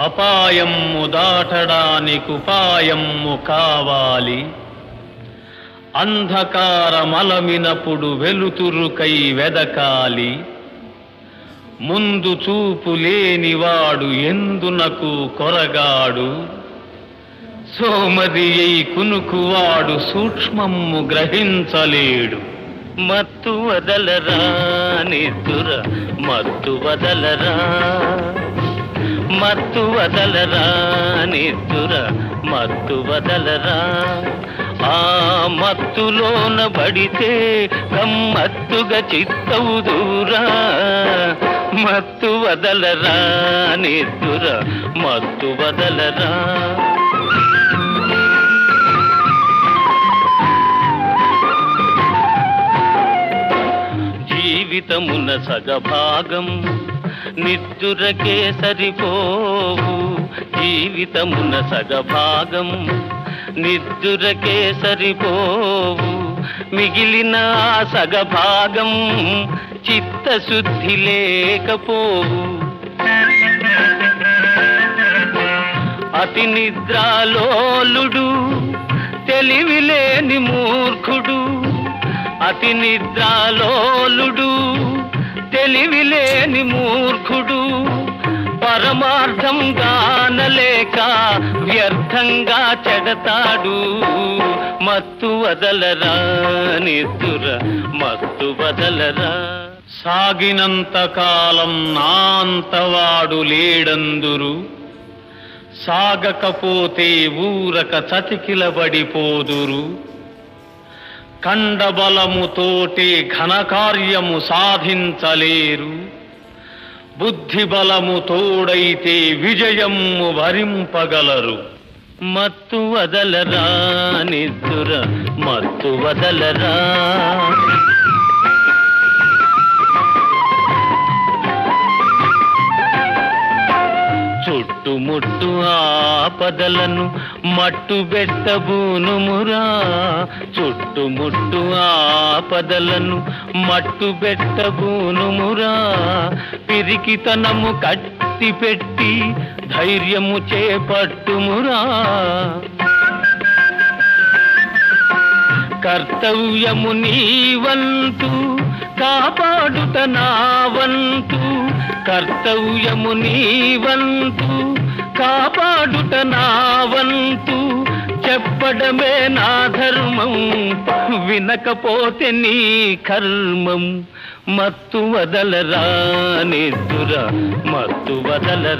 అపాయము దాటడానికుపాయము కావాలి. అంధకారమలమినప్పుడు వెలుతురుకై వెదకాలి. ముందు చూపు లేనివాడు ఎందునకు కొరగాడు? సోమది కునుకువాడు సూక్ష్మము గ్రహించలేడు. మత్తు వదలరా నిద్దుర మత్తు వదలరా. మత్తు వదలరా నిద్దుర మత్తు వదలరా. ఆ మత్తులోన పడితే గమ్మత్తుగా చిత్తవు దూరా. మత్తు వదలరా నిద్దుర మత్తు వదలరా. జీవితమున సగభాగం నిద్దురకే సరిపోవు జీవితమున సగభాగం. నిద్దురకే సరిపోవు మిగిలిన సగభాగం చిత్తశుద్ధి లేకపోవు అతి నిద్రాలోలుడు తెలివిలేని మూర్ఖుడు. అతి నిద్రాలోలుడు తెలివిలేని మూర్ఖుడు. పరమార్థం గానలేక వ్యర్థంగా చెడతాడు. మత్తు వదలరా నిద్దుర మత్తు వదలరా. సాగినంత కాలం నా అంతవాడు లేడందురు. సాగకపోతే ఊరక చతికిలబడిపోదురు. కండబలముతోటి ఘనకార్యము సాధించలేరు. బుద్ధి బలము తోడైతే విజయము భరింపగలరు. మత్తు వదలరా నిద్దుర మత్తు వదలరా. చుట్టుముట్టు ఆపదలను మట్టు బెట్టబూనుమురా చుట్టుముట్టు ఆపదలను మట్టు బెట్టబూనుమురా పిరికితనము కట్టి పెట్టి ధైర్యము చేపట్టుమురా కర్తవ్యము నీవంతు కాపాడుత నా వంతు. కర్తవ్యము నీవంతు కాపాడుట నావంతు. చెప్పడమే నా ధర్మం వినకపోతే నీ కర్మం. మత్తు వదలరా నిద్దుర మత్తు వదలరా.